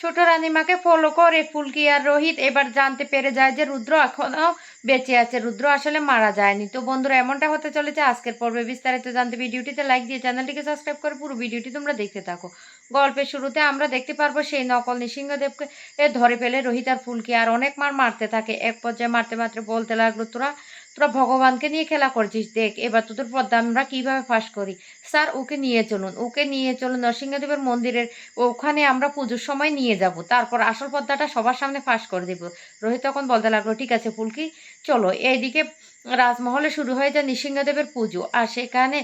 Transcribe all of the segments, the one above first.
ছোট রানিমাকে ফলো করে ফুলকি আর রোহিত। এবার জানতে পেরে যায় যে রুদ্র এখনও বেঁচে আছে। রুদ্র আসলে মারা যায়নি। তো বন্ধুরা, এমনটা হতে চলেছে আজকের পর্বে বিস্তারিত জানতে। ভিডিওটিতে লাইক দিয়ে চ্যানেলটিকে সাবস্ক্রাইব করে পুরো ভিডিওটি তোমরা দেখতে থাকো। গল্পের শুরুতে আমরা দেখতে পারব সেই নকল নৃসিংহদেবকে। ধরে ফেলে রোহিত আর ফুলকি আর অনেক মার মারতে থাকে। এক পর্যায়ে মারতে মারতে বলতে লাগল, তোরা তোরা ভগবানকে নিয়ে খেলা করছিস, দেখ, এবার তোদের পদ্মা আমরা কীভাবে ফাঁস করি। স্যার, ওকে নিয়ে চলুন, ওকে নিয়ে চলুন নরসিংহদেবের মন্দিরের ওখানে আমরা পুজোর সময় নিয়ে যাব, তারপর আসল পদ্মাটা সবার সামনে ফাঁস করে দেব। রোহিত তখন বলতে লাগল, ঠিক আছে ফুলকি, চলো, এইদিকে রাজমহলে শুরু হয়ে যায় নৃসিংহদেবের পুজো। আর সেখানে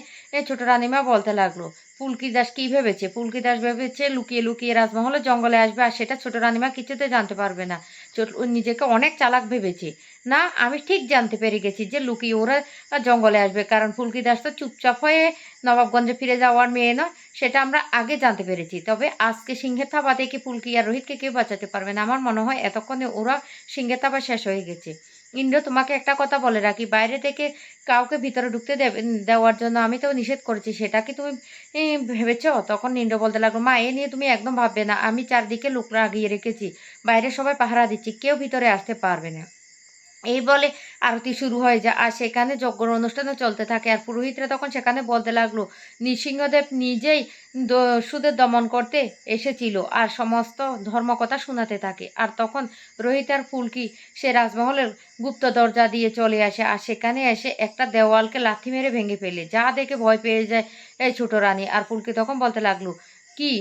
ছোট রানীমা বলতে লাগল ফুলকি দাস কী ভেবেছে? ফুলকি দাস ভেবেছে, লুকিয়ে লুকিয়ে রাজমহলে জঙ্গলে আসবে আর সেটা ছোট রানিমা কিছুতে জানতে পারবে না। ও নিজেকে অনেক চালাক ভেবেছে। না, আমি ঠিক জানতে পেরে গেছি যে লুকিয়ে ওরা জঙ্গলে আসবে, কারণ ফুলকি দাস তো চুপচাপ হয়ে নবাবগঞ্জে ফিরে যাওয়ার মেয়ে নয়, সেটা আমরা আগে জানতে পেরেছি। তবে আজকে সিংহের থাবা থেকে ফুলকি আর রোহিতকে কেউ বাঁচাতে পারবে না। আমার মনে হয় এতক্ষণে ওরা সিংহের থাবা শেষ হয়ে গেছে। ইন্দ্র, তোমাকে একটা কথা বলে রাখি। বাইরে থেকে কাউকে ভিতরে ঢুকতে দেওয়ার জন্য আমি তো নিষেধ করেছি, সেটা কি তুমি ভেবেছ ভেবেছো? তখন ইন্দ্র বলতে লাগল, মা, এ নিয়ে তুমি একদম ভাববে না, আমি চারদিকে লোক লাগিয়ে রেখেছি, বাইরে সবাই পাহারা দিচ্ছি, কেউ ভিতরে আসতে পারবে না। এই বলে আরতি শুরু হয়ে যায়। আর সেখানে যজ্ঞর অনুষ্ঠানও চলতে থাকে। আর পুরোহিতরা তখন সেখানে বলতে লাগল, নৃসিংহদেব নিজেই সুদের দমন করতে এসেছিল আর সমস্ত ধর্মকথা শোনাতে থাকে। আর তখন রোহিত আর ফুলকি সে রাজমহলের গুপ্ত দরজা দিয়ে চলে আসে আর সেখানে এসে একটা দেওয়ালকে লাথি মেরে ভেঙে ফেলে। যা দেখে ভয় পেয়ে যায় এই ছোট রানী। আর ফুলকি তখন বলতে লাগল, কি?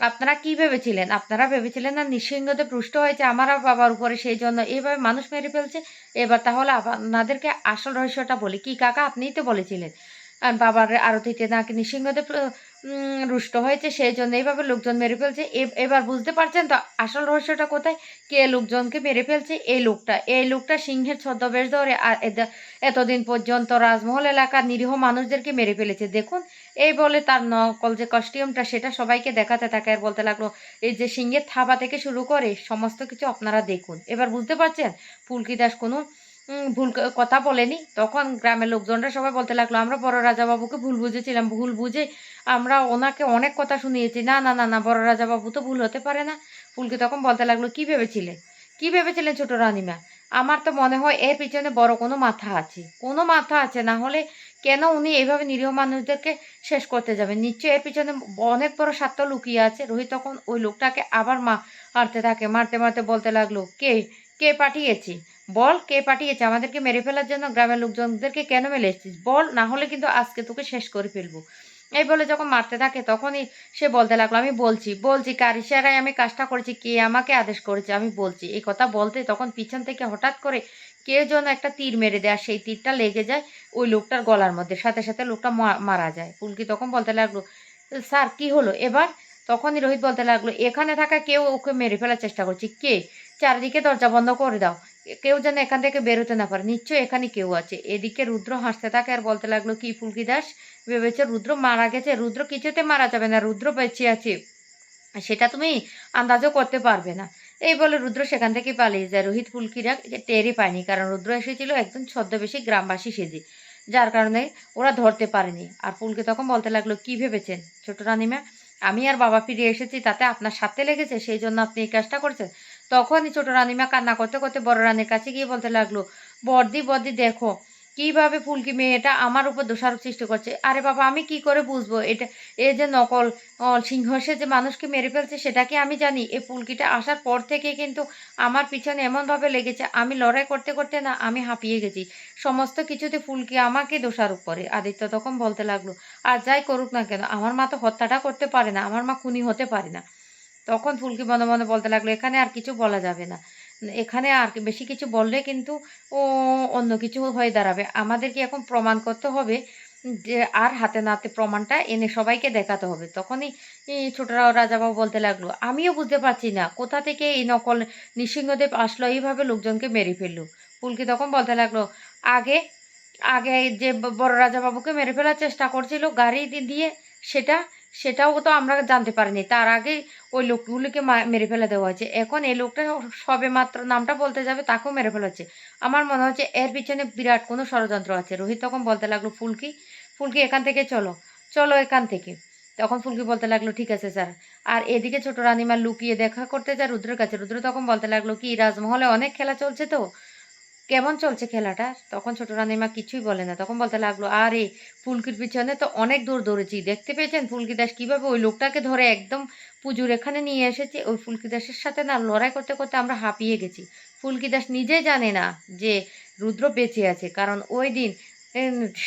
আপনারা কি ভেবেছিলেন? আপনারা ভেবেছিলেন না নিঃসিংহতে পুষ্ট হয়েছে আমার বাবার উপরে সেই জন্য এইভাবে মানুষ মেরে ফেলছে? এবার তাহলে আপনাদেরকে আসল রহস্যটা বলি। কি কাকা? আপনিই তো বলেছিলেন। বাবার আরতিতে নাকি উম, রুষ্ট হয়েছে সেই জন্য এইভাবে লোকজন মেরে ফেলছে। এবার বুঝতে পারছেন তো আসল রহস্যটা কোথায়? কে লোকজনকে মেরে ফেলছে? এই লোকটা। এই লোকটা সিংহের ছদ্মবেশ ধরে এতদিন পর্যন্ত রাজমহল এলাকার নিরীহ মানুষদেরকে মেরে ফেলেছে। দেখুন, এই বলে তার নকল যে কস্টিউমটা, সেটা সবাইকে দেখাতে থাকে আর বলতে লাগল, এই যে সিংহের থাবা থেকে শুরু করে সমস্ত কিছু আপনারা দেখুন। এবার বুঝতে পারছেন ফুলকি দাস কোনো ভুল কথা বলেনি। তখন গ্রামের লোকজনরা সবাই বলতে লাগল, আমরা বড় রাজাবাবুকে ভুল বুঝেছিলাম, ভুল বুঝে আমরা ওনাকে অনেক কথা শুনিয়েছি। না না না না, বড় রাজাবাবু তো ভুল হতে পারে না। ফুলকি তখন বলতে লাগল, কি ভেবেছিলে? কি ভেবেছিলেন ছোট রানিমা? আমার তো মনে হয় এর পিছনে বড় কোনো মাথা আছে। কোনো মাথা আছে, না হলে কেন উনি এইভাবে নিরীহ মানুষদেরকে শেষ করতে যাবেন? নিশ্চয়ই এর পিছনে অনেক বড় স্বার্থ লুকিয়ে আছে। রোহিত তখন ওই লোকটাকে আবার মা, মারতে থাকে। মারতে মারতে বলতে লাগল, কে? কে পাঠিয়েছে? বল কে পাঠিয়েছে? আমাদেরকে মেরে ফেলার জন্য গ্রামের লোকজনদেরকে কেন মেলে এসেছিস? বল, না হলে কিন্তু আজকে তোকে শেষ করে ফেলব। এই বলে যখন মারতে থাকে, তখনই সে বলতে লাগল, আমি বলছি বলছি, কার ইশারায় আমি কাজটা করেছি, কে আমাকে আদেশ করেছে, আমি বলছি। এই কথা বলতে তখন পিছন থেকে হঠাৎ করে কেউ যেন একটা তীর মেরে দেয়, আর সেই তীরটা লেগে যায় ওই লোকটার গলার মধ্যে। সাথে সাথে লোকটা মারা যায়। ফুলকি তখন বলতে লাগল, স্যার, কি হলো? এবার তখনই রোহিত বলতে লাগল, এখানে থাকা কেউ ওকে মেরে ফেলার চেষ্টা করছে। কে? চারিদিকে দরজা বন্ধ করে দাও। কেউ যেন এখান থেকে বেরোতে না পারে। নিশ্চয়ই এখানে কেউ আছে। এদিকে রুদ্র হাসতে থাকে আর বলতে লাগল, কি ফুলকি দাস? ভেবেছে রুদ্র মারা গেছে। রুদ্র কিছুতে মারা যাবে না। রুদ্র বেঁচে আছে। সেটা তুমি আন্দাজও করতে পারবে না। এই বলে রুদ্র সেখান থেকে পালিয়ে যায়। রোহিত ফুলকিরা টেরই পায়নি, কারণ রুদ্র এসেছিল একদম ছদ্মবেশী গ্রামবাসী সেজে, যার কারণে ওরা ধরতে পারেনি। আর ফুলকি তখন বলতে লাগল, কি ভেবেছেন ছোট রানিমা? আমি আর বাবা ফিরে এসেছি, তাতে আপনার সাথে লেগেছে? সেই জন্য আপনি এই কাজটা করছেন? তখনই ছোট রানিমা কান্না করতে করতে বড় রানীর কাছে গিয়ে বলতে লাগল, বর্দি বর্দি, দেখো, কীভাবে ফুলকি মেয়েটা আমার উপর দোষারোপ সৃষ্টি করছে। আরে বাবা, আমি কি করে বুঝব? এটা, এ যে নকল সিংহ সে যে মানুষকে মেরে ফেলছে, সেটা কি আমি জানি? এই ফুলকিটা আসার পর থেকে কিন্তু আমার পিছনে এমনভাবে লেগেছে, আমি লড়াই করতে করতে না, আমি হাঁপিয়ে গেছি। সমস্ত কিছুতে ফুলকি আমাকে দোষারোপ করে। আদিত্য তখন বলতে লাগল, আর যাই করুক না কেন, আমার মা তো হত্যাটা করতে পারে না, আমার মা খুনি হতে পারে না। তখন ফুলকি মনে মনে বলতে লাগল, এখানে আর কিছু বলা যাবে না। এখানে আর বেশি কিছু বললে কিন্তু ও অন্য কিছু হয়ে দাঁড়াবে। আমাদেরকে এখন প্রমাণ করতে হবে যে আর হাতে নাতে প্রমাণটা এনে সবাইকে দেখাতে হবে? তখনই ছোটরা রাজাবাবু বলতে লাগল, আমিও বুঝতে পারছি না। কোথা থেকে এই নকল নৃসিংহদেব আসলো? এইভাবে লোকজনকে মেরে ফেলল। ফুলকি তখন বলতে লাগল, আগে আগে যে বড় রাজাবাবুকে মেরে ফেলার চেষ্টা করছিল গাড়ি দিয়ে, সেটা সেটাও তো আমরা জানতে পারিনি। তার আগে ওই লোকগুলিকে মেরে ফেলে দেওয়া হয়েছে। এখন এই লোকটা সবে মাত্র নামটা বলতে যাবে, তাকেও মেরে ফেলা হচ্ছে। আমার মনে হচ্ছে এর পিছনে বিরাট কোনো ষড়যন্ত্র আছে। রোহিত তখন বলতে লাগল, ফুলকি ফুলকি, এখান থেকে চলো চলো এখান থেকে। তখন ফুলকি বলতে লাগল, ঠিক আছে স্যার। আর এদিকে ছোট রানিমা লুকিয়ে দেখা করতে যায় রুদ্রের কাছে। রুদ্র তখন বলতে লাগল, কি, রাজমহলে অনেক খেলা চলছে তো? কেমন চলছে খেলাটা? তখন ছোট রানিমা কিছুই বলে না। তখন বলতে লাগল, আরে, ফুলকির পিছনে তো অনেক দূর দৌড়েছি। দেখতে পেয়েছেন ফুলকি দাস কীভাবে ওই লোকটাকে ধরে একদম পুজোর এখানে নিয়ে এসেছে? ওই ফুলকি দাসের সাথে না লড়াই করতে করতে আমরা হাঁপিয়ে গেছি। ফুলকি দাস নিজেই জানে না যে রুদ্র বেঁচে আছে। কারণ ওই দিন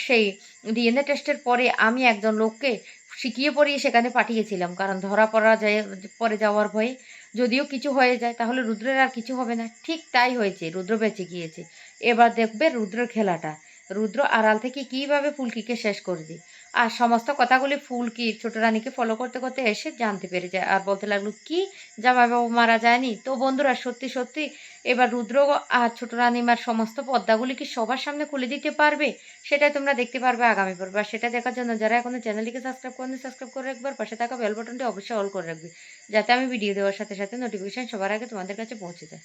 সেই ডিএনএ টেস্টের পরে আমি একজন লোককে শিখিয়ে পড়িয়ে সেখানে পাঠিয়েছিলাম। কারণ ধরা পড়া যায় পরে যাওয়ার ভয়ে যদিও কিছু হয়ে যায়, তাহলে রুদ্রের আর কিছু হবে না। ঠিক তাই হয়েছে, রুদ্র বেঁচে গিয়েছে। এবার দেখবে রুদ্রের খেলাটা। রুদ্র আড়াল থেকে কীভাবে ফুলকিকে শেষ করবে? আর সমস্ত কথাগুলি ফুল কি ছোট রানীকে ফলো করতে করতে এসে জানতে পেরে যায় আর বলতে লাগল, কি? জামাইবাবু মারা যায়নি? তো বন্ধুরা, সত্যি সত্যি, এবার রুদ্র আর ছোট রানীমার সমস্ত পদ্মাগুলি কি সবার সামনে খুলে দিতে পারবে? সেটাই তোমরা দেখতে পারবে আগামী পর্বে। আর সেটা দেখার জন্য যারা এখনও চ্যানেলটিকে সাবস্ক্রাইব করেনি সাবস্ক্রাইব করে রাখবার পাশে থাকা বেল বাটনটি অবশ্যই অল করে রাখবে, যাতে আমি ভিডিও দেওয়ার সাথে সাথে নোটিফিকেশন সবার আগে তোমাদের কাছে পৌঁছে যায়।